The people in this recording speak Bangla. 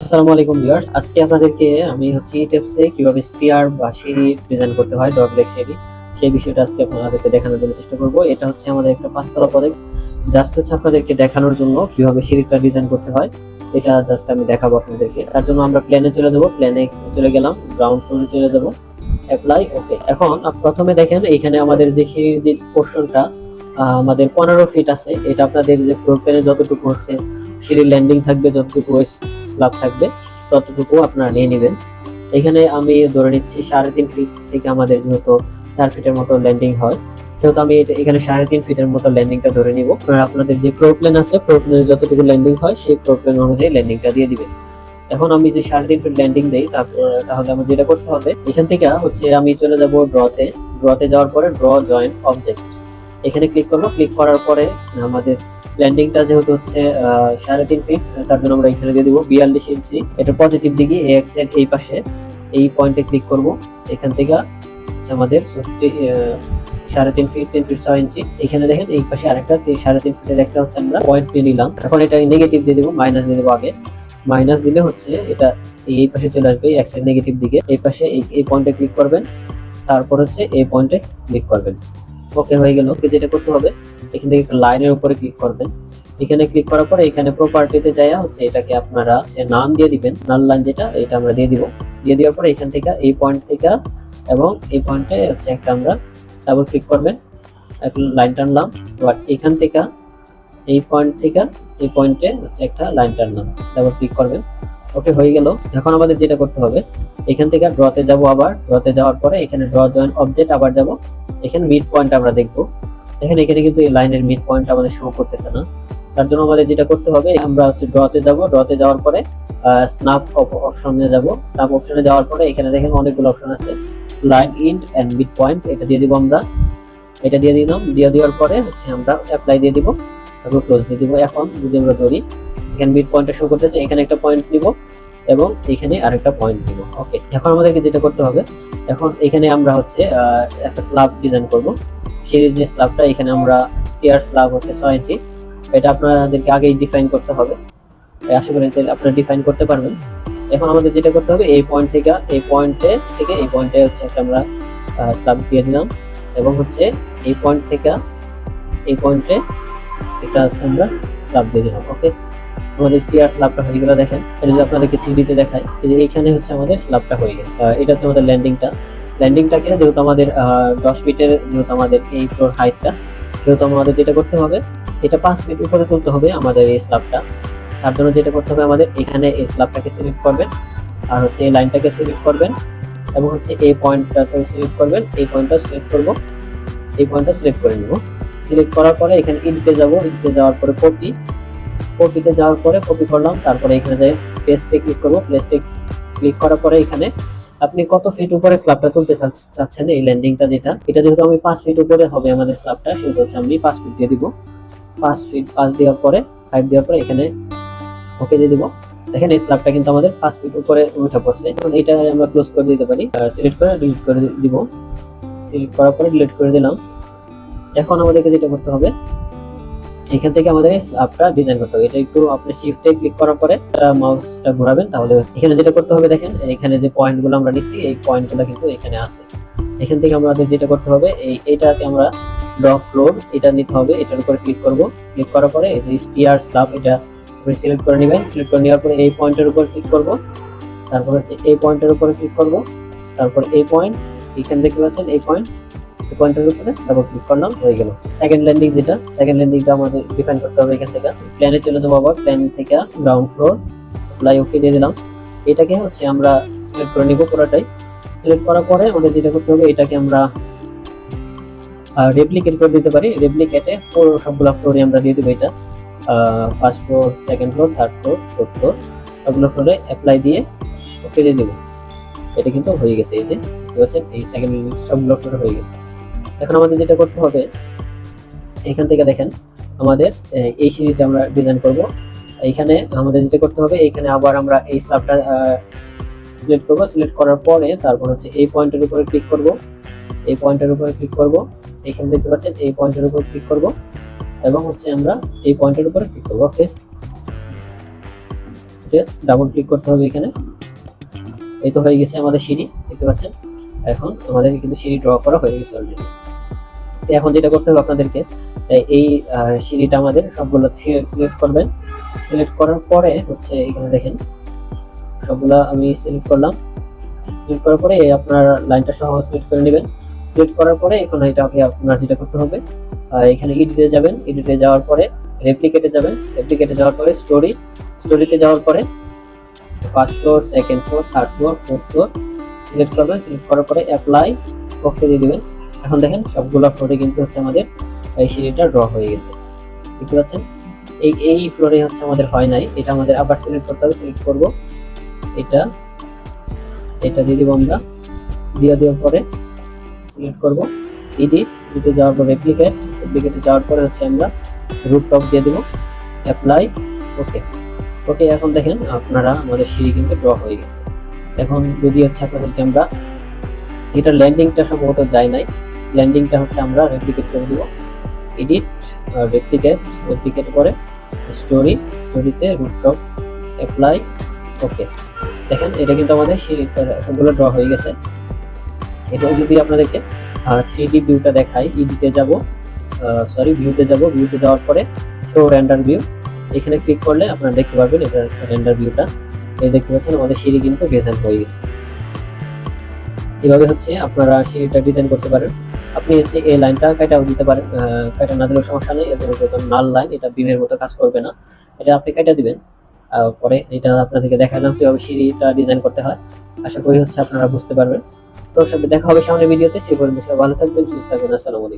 আসসালামু আলাইকুম ভিউয়ার্স। আজকে আপনাদেরকে আমি হচ্ছে টিপসে কীভাবে স্টিয়ার বা সিঁড়ি ডিজাইন করতে হয় ডগ লেগ সিঁড়ি। সেই বিষয়টা আজকে আপনাদেরকে দেখানোর জন্য চেষ্টা করব। এটা হচ্ছে আমাদের একটা পাঁচতলা পদে। জাস্ট হচ্ছে আপনাদেরকে দেখানোর জন্য কীভাবে সিঁড়িটা ডিজাইন করতে হয়, এটা জাস্ট আমি দেখাবো আপনাদেরকে। তার জন্য আমরা প্ল্যানে চলে যাব। প্ল্যানে চলে গেলাম গ্রাউন্ড ফ্লোরে চলে যাব। অ্যাপ্লাই ওকে এখন প্রথমে দেখেন, এখানে আমাদের যে সিঁড়ির যে পোর্শনটা আমাদের পনেরো ফিট আছে। এটা আপনাদের যে ফ্লোর প্ল্যানে যতটুকু হচ্ছে সিঁড়ির ল্যান্ডিং থাকবে, যতটুকু স্ল্যাব থাকবে, ততটুকু আপনারা নিয়ে নেবেন। এখানে আমি ধরে নিচ্ছি সাড়ে তিন ফিট থেকে আমাদের যেহেতু চার ফিটের মতো ল্যান্ডিং হয়, সেহেতু আমি এখানে সাড়ে তিন ফিটের মতো ল্যান্ডিংটা ধরে নিব। আপনারা আপনাদের যে প্রোপ্লেন আছে প্রোপ্লেনে যতটুকু ল্যান্ডিং হয়, সেই প্রোপ্লেন অনুযায়ী ল্যান্ডিংটা দিয়ে দিবেন। এখন আমি যে সাড়ে তিন ফিট ল্যান্ডিং দিই তাহলে আমার যেটা করতে হবে, এখান থেকে হচ্ছে আমি চলে যাব ড্রতে ড্রতে যাওয়ার পরে ড্র জয়েন্ট অবজেক্ট এখানে ক্লিক করব ক্লিক করার পরে আমাদের ল্যান্ডিংটা যেহেতু হচ্ছে সাড়ে তিন ফিট তার জন্য আমরা এখানে দিয়ে দিব বিয়াল্লিশ ইঞ্চি এটা পজিটিভ দিকে এ এক্সের এই পাশে, এই পয়েন্টে ক্লিক করব। এখান থেকে আমাদের সাড়ে তিন ফিট তিন ফিট ছয় ইঞ্চি এখানে দেখেন এই পাশে আরেকটা সাড়ে তিন ফিটের একটা হচ্ছে আমরা পয়েন্ট নিয়ে নিলাম। এখন এটা নেগেটিভ দিয়ে দেবো মাইনাস দিয়ে দেবো আগে। মাইনাস দিলে হচ্ছে এটা এই পাশে চলে আসবে এক্সের নেগেটিভ দিকে। এই পাশে এই পয়েন্টে ক্লিক করবেন। তারপর হচ্ছে এই পয়েন্টে ক্লিক করবেন। ওকে হয়ে গেল। যেটা করতে হবে, এখান থেকে একটা লাইনের উপরে ক্লিক করবেন। এখানে ক্লিক করার পরে এখানে প্রপার্টিতে যাইয়া হচ্ছে এটাকে আপনারা সে নাম দিয়ে দিবেন। নাল লাইন যেটা, এটা আমরা দিয়ে দিব। দিয়ে দেওয়ার পরে এখান থেকে এই পয়েন্ট থেকে এবং এই পয়েন্টে হচ্ছে একটা আমরা ডাবল ক্লিক করবেন। একটা লাইন টানলাম। এবার এখান থেকে এই পয়েন্ট থেকে এই পয়েন্টে হচ্ছে একটা লাইন টানলাম। ডাবল ক্লিক করবেন। ওকে হয়ে গেল। এখন আমাদের যেটা করতে হবে, এখান থেকে ড্রতে যাব আবার। ড্রতে যাওয়ার পরে এখানে ড্র জয়েন অবজেক্ট আবার যাব। এখানে মিড পয়েন্ট আমরা দেখব। দেখেন, এখানে কিন্তু এই লাইনের মিড পয়েন্ট আমাদের শো করতেছে না। তার জন্য আমাদের যেটা করতে হবে, আমরা হচ্ছে ড্রতে যাব। ড্রতে যাওয়ার পরে স্ন্যাপ অপশনে যাব। স্ন্যাপ অপশনে যাওয়ার পরে এখানে দেখেন অনেকগুলো অপশন আছে। Line int end mid point এটা দিয়ে দিব আমরা। এটা দিয়ে দিলাম। দিয়ে দেওয়ার পরে হচ্ছে আমরা অ্যাপ্লাই দিয়ে দিব। তারপর ক্লোজ দিয়ে দিব। এখন যদি আমরা ধরি এখানে মিড পয়েন্টটা শো করতেছে, এখানে একটা পয়েন্ট দিব এবং এখানে আরেকটা পয়েন্ট দিব। ওকে এখন আমাদেরকে যেটা করতে হবে, এখন এখানে আমরা হচ্ছে একটা স্ল্যাব ডিজাইন করব। সেই যে স্ল্যাবটা এখানে আমরা স্টিয়ার স্ল্যাব হচ্ছে ছয় ইঞ্চি এটা আপনাদেরকে আগেই ডিফাইন করতে হবে। আশা করি আপনারা ডিফাইন করতে পারবেন। এখন আমাদের যেটা করতে হবে, এই পয়েন্ট থেকে, এই পয়েন্টে থেকে, এই পয়েন্টে হচ্ছে একটা আমরা স্ল্যাব দিয়ে দিলাম। এবং হচ্ছে এই পয়েন্ট থেকে, এই পয়েন্টে এটা হচ্ছে আমরা স্ল্যাব দিয়ে দিলাম। ওকে আমাদের স্টিয়ার স্ল্যাবটা হয়ে গেল, দেখেন। এটা যদি আপনাদেরকে থ্রিডিতে দেখায় এই যে এইখানে হচ্ছে আমাদের স্ল্যাবটা হয়ে গেছে। এটা হচ্ছে আমাদের ল্যান্ডিংটা। ল্যান্ডিংটাকে যেহেতু আমাদের দশ ফিটের, যেহেতু আমাদের এই ফ্লোর হাইটটা সেহেতু আমাদের যেটা করতে হবে, এটা পাঁচ ফিট উপরে তুলতে হবে আমাদের এই স্ল্যাবটা। তার জন্য যেটা করতে হবে আমাদের, এখানে এই স্ল্যাবটাকে সিলেক্ট করবেন, আর হচ্ছে এই লাইনটাকে সিলেক্ট করবেন, এবং হচ্ছে এই পয়েন্টটাকে সিলেক্ট করবেন। এই পয়েন্টটা সিলেক্ট করব। এই পয়েন্টটা সিলেক্ট করে নিব। সিলেক্ট করার পরে এখানে এডিটে যাব এডিটে যাওয়ার পরে কপি কপিতে যাওয়ার পরে কপি করলাম, তারপরে এখানে যে পেস্টে ক্লিক করব পেস্টে ক্লিক করার পরে এখানে আপনি কত ফিট উপরে স্ল্যাবটা তুলতে চাচ- চাচ্ছেন, এই ল্যান্ডিংটা যেটা, এটা যেহেতু আমি পাঁচ ফিট উপরে হবে আমাদের স্ল্যাবটা সেহেতু হচ্ছে আমি পাঁচ ফিট দিয়ে দিব। পাঁচ ফিট পাঁচ দেওয়ার পরে ফাইভ দেওয়ার পরে এখানে ওকে দিয়ে দিব। দেখেন এই স্ল্যাবটা কিন্তু আমাদের পাঁচ ফিট উপরে উঠে পড়ছে। এখন এটা আমরা ক্লোজ করে দিতে পারি সিলেক্ট করে ডিলিট করে দিব। সিলেক্ট করার পরে ডিলিট করে দিলাম। এখন আমাদেরকে যেটা করতে হবে এখান থেকে আমাদের স্ল্যাবটা ডিজাইন করতে হবে। এটা একটু আপনি শিফটে ক্লিক করার পরে মাউসটা ঘোরাবেন, তাহলে এখানে যেটা করতে হবে দেখেন, এখানে যে পয়েন্টগুলো আমরা নিচ্ছি এই পয়েন্টগুলো কিন্তু এখানে আছে। এখান থেকে আমাদের যেটা করতে হবে, এই, এটাকে আমরা ড্র ফ্লোর এটা নিতে হবে, এটার উপরে ক্লিক করব। ক্লিক করার পরে এই যে স্টিয়ার স্ল্যাব এটা আপনি সিলেক্ট করে নেবেন। সিলেক্ট করে নেওয়ার পরে এই পয়েন্টের উপর ক্লিক করব। তারপর হচ্ছে এই পয়েন্টের উপরে ক্লিক করব। তারপর এই পয়েন্ট এখান থেকে পাচ্ছেন এই পয়েন্ট এই পয়েন্টের উপরে, তারপর ক্লিক করলাম, হয়ে গেল। সেকেন্ড ল্যান্ডিং যেটা সেকেন্ড ল্যান্ডিংটা আমাদের ডিফাইন করতে হবে এখান থেকে। প্ল্যানে চলে যাব আবার প্ল্যান থেকে গ্রাউন্ড ফ্লোর প্লাই ওকে দিয়ে দিলাম। এটাকে হচ্ছে আমরা সিলেক্ট করে নিব পুরোটাই। সিলেক্ট করার পরে আমাদের যেটা করতে হবে, এটাকে আমরা রেপ্লিকেট করে দিতে পারি। রেপ্লিকেটে পুরো সবগুলো ফ্লোরে আমরা দিয়ে দেবো এটা। First floor second floor third floor fourth floor সবগুলো ফ্লোরে অ্যাপ্লাই দিয়ে ওকে দিয়ে দেবো। এটা কিন্তু হয়ে গেছে, এই যে, দেখতে পাচ্ছেন? এই সেকেন্ড সবগুলো ফ্লোরে হয়ে গেছে। এখন আমাদের যেটা করতে হবে, এখান থেকে দেখেন আমাদের এই সিঁড়িটা আমরা ডিজাইন করব। এইখানে আমাদের যেটা করতে হবে এইখানে আবার আমরা এই স্ল্যাবটা সিলেক্ট করব। সিলেক্ট করার পরে তারপর হচ্ছে এই পয়েন্টের উপরে ক্লিক করব। এই পয়েন্টের উপরে ক্লিক করব। এখানে দেখতে পাচ্ছেন, এই পয়েন্টের উপর ক্লিক করব এবং হচ্ছে আমরা এই পয়েন্টের উপরে ক্লিক করব। ওকে? ডাবল ক্লিক করতে হবে এখানে। এই তো হয়ে গেছে আমাদের সিঁড়ি, দেখতে পাচ্ছেন? এখন আমাদের কিন্তু সিঁড়ি ড্র করা হয়ে গেছে অলরেডি এখন যেটা করতে হবে আপনাদেরকে, এই- সিঁড়িটা আমাদের সবগুলো সিলেক্ট করবেন। সিলেক্ট করার পরে হচ্ছে এখানে দেখেন, সবগুলা আমি সিলেক্ট করলাম। সিলেক্ট করার পরে আপনার লাইনটা সহ সিলেক্ট করে নেবেন। সিলেক্ট করার পরে এখন এটা আপনি আপনার যেটা করতে হবে এখানে এডিটে যাবেন। এডিটে যাওয়ার পরে রেপ্লিকেটে যাবেন। রেপ্লিকেটে যাওয়ার পরে স্টোরি স্টোরিতে যাওয়ার পরে first floor second floor third floor fourth floor select করবেন। সিলেক্ট করার পরে অ্যাপ্লাই ওকে দিয়ে দিবেন। এখন দেখেন, সবগুলো ফ্লোরে কিন্তু হচ্ছে আমাদের এই সিঁড়িটা ড্র হয়ে গেছে। দেখতে পাচ্ছেন? এই এই ফ্লোরে হচ্ছে আমাদের হয় নাই। এটা আমাদের আবার সিলেক্ট করতে হবে সিলেক্ট করব। এটা এটা দিয়ে দিব আমরা। দিয়ে দেওয়ার পরে সিলেক্ট করব। এডিট এডিটে যাওয়ার পর রেপ্লিকেট রেপ্লিকেটে যাওয়ার পরে হচ্ছে আমরা রুট টপ দিয়ে দেবো। অ্যাপ্লাই ওকে ওকে এখন দেখেন আপনারা আমাদের সিঁড়ি কিন্তু ড্র হয়ে গেছে। এখন যদি হচ্ছে আপনাদেরকে আমরা এটার ল্যান্ডিংটা সম্ভবত যায় নাই। ল্যান্ডিংটা হচ্ছে আমরা রেপ্লিকেট করে দিব। এডিট রেপ্লিকেট রেপ্লিকেট করে স্টোরি স্টোরিতে রুটটপ অ্যাপ্লাই ওকে দেখেন, এটা কিন্তু আমাদের সিঁড়িটা সবগুলো ড্র হয়ে গেছে। এটা যদি আপনাদেরকে থ্রি ডি ভিউটা দেখাই ইডিটে যাব সরি ভিউতে যাব ভিউতে যাওয়ার পরে শো র্যান্ডার ভিউ এখানে ক্লিক করলে আপনারা দেখতে পারবেন এটা র্যান্ডার ভিউটা এই দেখতে পাচ্ছেন, আমাদের সিঁড়ি কিন্তু ডিজাইন হয়ে গেছে। এভাবে হচ্ছে আপনারা সেটা ডিজাইন করতে পারেন। আপনি হচ্ছে এই লাইনটা কাটাও দিতে পারেন কাটা না দিলেও সমস্যা নেই এবং যত নাল লাইন এটা বিমের মতো কাজ করবে না। এটা আপনি কাটা দিবেন পরে এটা আপনাদেরকে দেখালাম কীভাবে সিঁড়িটা ডিজাইন করতে হয়। আশা করি হচ্ছে আপনারা বুঝতে পারবেন। তো সাথে দেখা হবে সামনের ভিডিওতে সেই পর্যন্ত ভালো থাকবেন, সুস্থ থাকবেন, আসসালামু আলাইকুম।